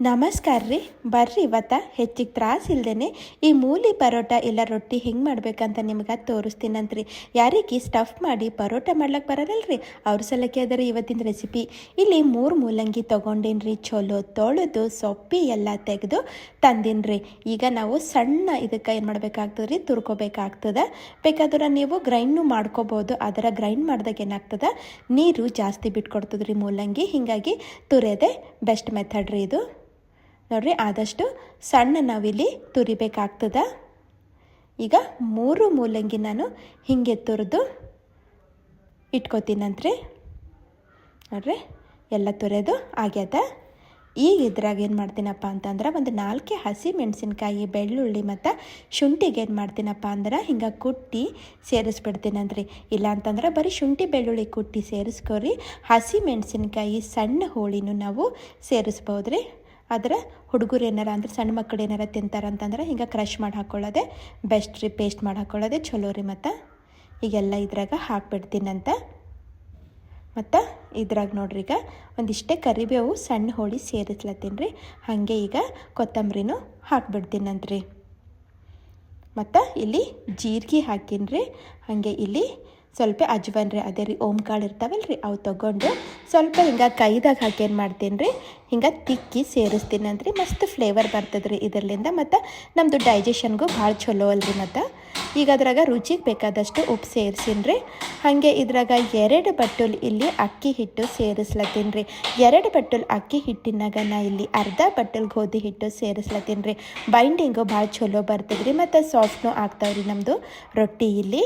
ನಮಸ್ಕಾರ ರೀ. ಬರ್ರಿ ಇವತ್ತ. ಹೆಚ್ಚಿಗೆ ತ್ರಾಸ ಇಲ್ದೇನೆ ಈ ಮೂಲಿ ಪರೋಟ ಇಲ್ಲ ರೊಟ್ಟಿ ಹಿಂಗೆ ಮಾಡ್ಬೇಕಂತ ನಿಮ್ಗೆ ತೋರಿಸ್ತೀನಂತ್ರಿ. ಯಾರಿಗೆ ಸ್ಟಫ್ ಮಾಡಿ ಪರೋಟ ಮಾಡ್ಲಿಕ್ಕೆ ಬರಲ್ಲರಿ ಅವ್ರ ಸಲಕ್ಕೆ ಅದರ ಇವತ್ತಿನ ರೆಸಿಪಿ ಇಲ್ಲಿ ಮೂರು ಮೂಲಂಗಿ ತೊಗೊಂಡಿನ್ರಿ. ಚಲೋ ತೊಳೆದು ಸೊಪ್ಪಿ ಎಲ್ಲ ತೆಗೆದು ತಂದಿನ್ರಿ. ಈಗ ನಾವು ಸಣ್ಣ ಇದಕ್ಕೆ ಏನು ಮಾಡ್ಬೇಕಾಗ್ತದೆ ರೀ ತುರ್ಕೋಬೇಕಾಗ್ತದೆ. ಬೇಕಾದ್ರೆ ನೀವು ಗ್ರೈಂಡ್ನು ಮಾಡ್ಕೋಬೋದು. ಅದರ ಗ್ರೈಂಡ್ ಮಾಡಿದಾಗ ಏನಾಗ್ತದೆ? ನೀರು ಜಾಸ್ತಿ ಬಿಟ್ಕೊಡ್ತದ್ರಿ ಮೂಲಂಗಿ. ಹೀಗಾಗಿ ತುರಿಯೋದೇ ಬೆಸ್ಟ್ ಮೆಥಡ್ ರೀ ಇದು. ನೋಡ್ರಿ, ಆದಷ್ಟು ಸಣ್ಣ ನಾವಿಲ್ಲಿ ತುರಿಬೇಕಾಗ್ತದ. ಈಗ ಮೂರು ಮೂಲಂಗಿ ನಾನು ಹಿಂಗೆ ತುರಿದು ಇಟ್ಕೋತೀನಂತ್ರಿ. ನೋಡ್ರಿ, ಎಲ್ಲ ತುರಿಯೋದು ಆಗ್ಯದ. ಈಗ ಇದ್ರಾಗ ಏನು ಮಾಡ್ತೀನಪ್ಪ ಅಂತಂದ್ರೆ ಒಂದು ನಾಲ್ಕೆ ಹಸಿ ಮೆಣಸಿನ್ಕಾಯಿ, ಬೆಳ್ಳುಳ್ಳಿ ಮತ್ತು ಶುಂಠಿಗೆ ಏನು ಮಾಡ್ತೀನಪ್ಪ ಅಂದ್ರೆ ಹಿಂಗೆ ಕುಟ್ಟಿ ಸೇರಿಸ್ಬಿಡ್ತೀನಂದ್ರಿ ಇಲ್ಲ ಅಂತಂದ್ರೆ ಬರೀ ಶುಂಠಿ, ಬೆಳ್ಳುಳ್ಳಿ ಕುಟ್ಟಿ ಸೇರಿಸ್ಕೊರಿ, ಹಸಿ ಮೆಣಸಿನ್ಕಾಯಿ ಸಣ್ಣ ಹೋಳಿನೂ ನಾವು ಸೇರಿಸ್ಬೋದ್ರಿ. ಆದ್ರೆ ಹುಡುಗರು ಏನಾರ ಅಂದ್ರೆ ಸಣ್ಣ ಮಕ್ಕಳು ಏನಾರ ತಿಂತಾರಂತಂದ್ರೆ ಹಿಂಗೆ ಕ್ರಷ್ ಮಾಡಿ ಹಾಕ್ಕೊಳ್ಳೋದೆ ಬೆಸ್ಟ್ ರೀ ಪೇಸ್ಟ್ ಮಾಡಿ ಹಾಕ್ಕೊಳ್ಳೋದೆ ಚಲೋ ರೀ ಮತ್ತು. ಈಗೆಲ್ಲ ಇದ್ರಾಗ ಹಾಕ್ಬಿಡ್ತೀನಂತ. ಮತ್ತು ಇದ್ರಾಗ ನೋಡ್ರಿ ಈಗ ಒಂದಿಷ್ಟೇ ಕರಿಬೇವು ಸಣ್ಣ ಹೋಳಿ ಸೇರಿಸ್ಲತ್ತೀನಿ ರೀ. ಹಾಗೆ ಈಗ ಕೊತ್ತಂಬರಿನೂ ಹಾಕ್ಬಿಡ್ತೀನಂತ್ರಿ. ಮತ್ತು ಇಲ್ಲಿ ಜೀರಿಗೆ ಹಾಕೀನಿ ರೀ ಹಾಗೆ ಇಲ್ಲಿ ಸ್ವಲ್ಪ ಅಜ್ವನ್ ರೀ, ಅದೇ ರೀ ಓಮ್ ಕಾಳು ಇರ್ತಾವಲ್ಲ ರೀ ಅವು ತೊಗೊಂಡು ಸ್ವಲ್ಪ ಹಿಂಗೆ ಕೈದಾಗ ಹಾಕಿ ಏನು ಮಾಡ್ತೀನಿ ರೀ, ಹಿಂಗೆ ತಿಕ್ಕಿ ಸೇರಿಸ್ತೀನಿ ಅಂದ್ರಿ, ಮಸ್ತ್ ಫ್ಲೇವರ್ ಬರ್ತದೆ ರೀ ಇದರಿಂದ ಮತ್ತು ನಮ್ಮದು ಡೈಜೆಷನ್ಗೂ ಭಾಳ ಚಲೋ ಅಲ್ರಿ ಮತ್ತು. ಈಗ ಅದ್ರಾಗ ರುಚಿಗೆ ಬೇಕಾದಷ್ಟು ಉಪ್ಪು ಸೇರಿಸಿನಿ ರೀ, ಹಾಗೆ ಇದ್ರಾಗ ಎರಡು ಬಟ್ಟಲು ಇಲ್ಲಿ ಅಕ್ಕಿ ಹಿಟ್ಟು ಸೇರಿಸ್ಲತ್ತೀನಿ ರೀ, ಎರಡು ಬಟ್ಟಲ್ ಅಕ್ಕಿ ಹಿಟ್ಟಿನಾಗ ನಾ ಇಲ್ಲಿ ಅರ್ಧ ಬಟ್ಟಲ್ ಗೋಧಿ ಹಿಟ್ಟು ಸೇರಿಸ್ಲತ್ತೀನಿ ರೀ ಬೈಂಡಿಂಗು ಭಾಳ ಚಲೋ ಬರ್ತದೆ ರೀ ಮತ್ತು ಸಾಫ್ಟ್ನೂ ಆಗ್ತಾವ್ರಿ ನಮ್ಮದು ರೊಟ್ಟಿ ಇಲ್ಲಿ.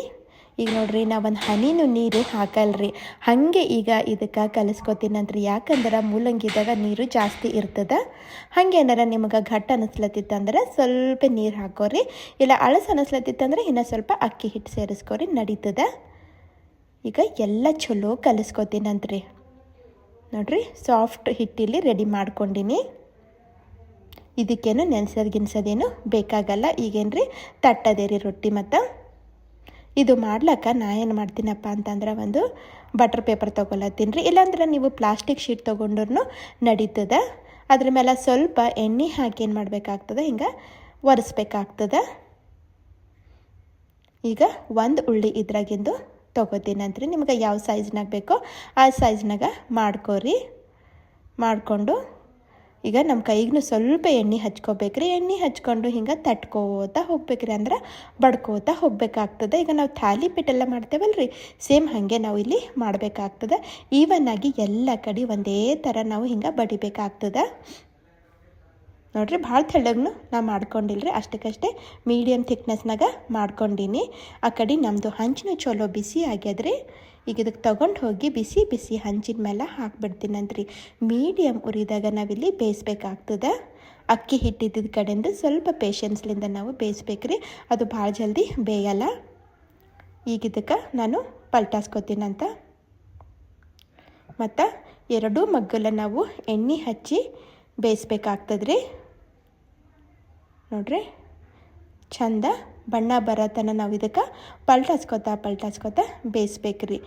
ಈಗ ನೋಡ್ರಿ, ನಾ ಒಂದು ಹನಿನೂ ನೀರು ಹಾಕಲ್ರಿ. ಹಾಗೆ ಈಗ ಇದಕ್ಕೆ ಕಲಿಸ್ಕೊತೀನಂತ್ರಿ ಯಾಕಂದ್ರೆ ಮೂಲಂಗಿದಾಗ ನೀರು ಜಾಸ್ತಿ ಇರ್ತದೆ. ಹಾಗೆ ಏನಾರ ನಿಮಗೆ ಘಟ್ಟ ಅನಿಸ್ಲತ್ತಿತ್ತಂದ್ರೆ ಸ್ವಲ್ಪ ನೀರು ಹಾಕೋರಿ. ಇಲ್ಲ ಅಳಸ ಅನಿಸ್ಲತ್ತಿತ್ತಂದ್ರೆ ಇನ್ನೂ ಸ್ವಲ್ಪ ಅಕ್ಕಿ ಹಿಟ್ಟು ಸೇರಿಸ್ಕೊರಿ, ನಡೀತದೆ. ಈಗ ಎಲ್ಲ ಚಲೋ ಕಲಿಸ್ಕೊತೀನಂತ್ರಿ ನೋಡ್ರಿ ಸಾಫ್ಟ್ ಹಿಟ್ಟಿಲಿ ರೆಡಿ ಮಾಡ್ಕೊಂಡಿನಿ. ಇದಕ್ಕೇನು ನೆನ್ಸೋದು ಗಿನ್ಸೋದೇನು ಬೇಕಾಗಲ್ಲ. ಈಗೇನು ರೀ ತಟ್ಟದೇರಿ ರೊಟ್ಟಿ ಮತ್ತು. ಇದು ಮಾಡ್ಲಕ್ಕ ನಾ ಏನು ಮಾಡ್ತೀನಪ್ಪ ಅಂತಂದ್ರೆ ಒಂದು ಬಟರ್ ಪೇಪರ್ ತೊಗೊಳತ್ತೀನಿ ರೀ. ಇಲ್ಲಾಂದ್ರೆ ನೀವು ಪ್ಲಾಸ್ಟಿಕ್ ಶೀಟ್ ತೊಗೊಂಡ್ರು ನಡೀತದೆ. ಅದ್ರ ಮೇಲೆ ಸ್ವಲ್ಪ ಎಣ್ಣೆ ಹಾಕಿ ಏನು ಮಾಡಬೇಕಾಗ್ತದೆ? ಹಿಂಗೆ ಒರೆಸ್ಬೇಕಾಗ್ತದೆ. ಈಗ ಒಂದು ಉಳ್ಳಿ ಇದ್ರಾಗಿಂದು ತೊಗೋತೀನಂತ್ರಿ. ನಿಮ್ಗೆ ಯಾವ ಸೈಜ್ನಾಗ ಬೇಕೋ ಆ ಸೈಜ್ನಾಗ ಮಾಡ್ಕೋರಿ. ಮಾಡಿಕೊಂಡು ಈಗ ನಮ್ಮ ಕೈಗೂ ಸ್ವಲ್ಪ ಎಣ್ಣೆ ಹಚ್ಕೋಬೇಕ್ರಿ. ಎಣ್ಣೆ ಹಚ್ಕೊಂಡು ಹಿಂಗೆ ತಟ್ಕೋತ ಹೋಗ್ಬೇಕ್ರಿ ಅಂದ್ರೆ ಬಡ್ಕೋತಾ ಹೋಗ್ಬೇಕಾಗ್ತದೆ. ಈಗ ನಾವು ಥಾಲಿ ಪಿಟ್ಟೆಲ್ಲ ಮಾಡ್ತೇವಲ್ಲ ರೀ ಸೇಮ್ ಹಾಗೆ ನಾವು ಇಲ್ಲಿ ಮಾಡಬೇಕಾಗ್ತದೆ. ಈವನ್ ಆಗಿ ಎಲ್ಲ ಕಡೆ ಒಂದೇ ಥರ ನಾವು ಹಿಂಗೆ ಬಡಿಬೇಕಾಗ್ತದೆ. ನೋಡ್ರಿ ಭಾಳ ತೆಳ್ಳಗೂ ನಾ ಮಾಡ್ಕೊಂಡಿಲ್ರಿ. ಅಷ್ಟಕ್ಕಷ್ಟೇ ಮೀಡಿಯಮ್ ಥಿಕ್ನೆಸ್ನಾಗ ಮಾಡ್ಕೊಂಡೀನಿ. ಆ ಕಡೆ ನಮ್ಮದು ಹಂಚಿನ ಚಲೋ ಬಿಸಿ ಆಗ್ಯದ್ರಿ. ಈಗ ಇದಕ್ಕೆ ತೊಗೊಂಡು ಹೋಗಿ ಬಿಸಿ ಬಿಸಿ ಹಂಚಿನ ಮೇಲೆ ಹಾಕ್ಬಿಡ್ತೀನಂತ್ರಿ. ಮೀಡಿಯಮ್ ಉರಿದಾಗ ನಾವಿಲ್ಲಿ ಬೇಯಿಸ್ಬೇಕಾಗ್ತದೆ. ಅಕ್ಕಿ ಹಿಟ್ಟಿದ್ದ ಕಡೆಯಿಂದ ಸ್ವಲ್ಪ ಪೇಷನ್ಸ್ಲಿಂದ ನಾವು ಬೇಯಿಸ್ಬೇಕ್ರಿ. ಅದು ಭಾಳ ಜಲ್ದಿ ಬೇಯಲ್ಲ. ಈಗ ಇದಕ್ಕೆ ನಾನು ಪಲ್ಟಾಸ್ಕೊತೀನಂತ. ಮತ್ತು ಎರಡೂ ಮಗ್ಗಲ ನಾವು ಎಣ್ಣೆ ಹಚ್ಚಿ ಬೇಯಿಸ್ಬೇಕಾಗ್ತದ್ರಿ. ನೋಡ್ರಿ? ಚಂದ ಬಣ್ಣ ಬರತನ ನಾವು ಇದಕ್ಕೆ ಪಲ್ಟಾಸ್ಕೊತ ಪಲ್ಟಾಸ್ಕೊತ ಬೇಯಿಸ್ಬೇಕ್ರಿ.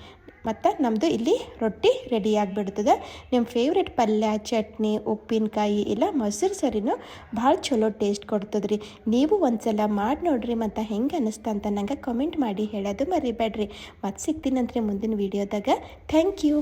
ಮತ್ತು ನಮ್ಮದು ಇಲ್ಲಿ ರೊಟ್ಟಿ ರೆಡಿ ಆಗಿಬಿಡ್ತದೆ. ನಿಮ್ಮ ಫೇವ್ರೆಟ್ ಪಲ್ಯ, ಚಟ್ನಿ, ಉಪ್ಪಿನಕಾಯಿ ಇಲ್ಲ ಮೊಸರು ಸರಿನೂ ಭಾಳ ಚಲೋ ಟೇಸ್ಟ್ ಕೊಡ್ತದೆ ರೀ ನೀವು ಒಂದು ಸಲ ಮಾಡಿ ನೋಡ್ರಿ ಮತ್ತು ಹೆಂಗೆ ಅನ್ನಿಸ್ತಾ ಅಂತ ನಂಗೆ ಕಮೆಂಟ್ ಮಾಡಿ ಹೇಳೋದು ಮರಿಬೇಡ್ರಿ. ಮತ್ತು ಸಿಗ್ತೀನಂತ್ರಿ ಮುಂದಿನ ವೀಡಿಯೋದಾಗ ಥ್ಯಾಂಕ್ ಯು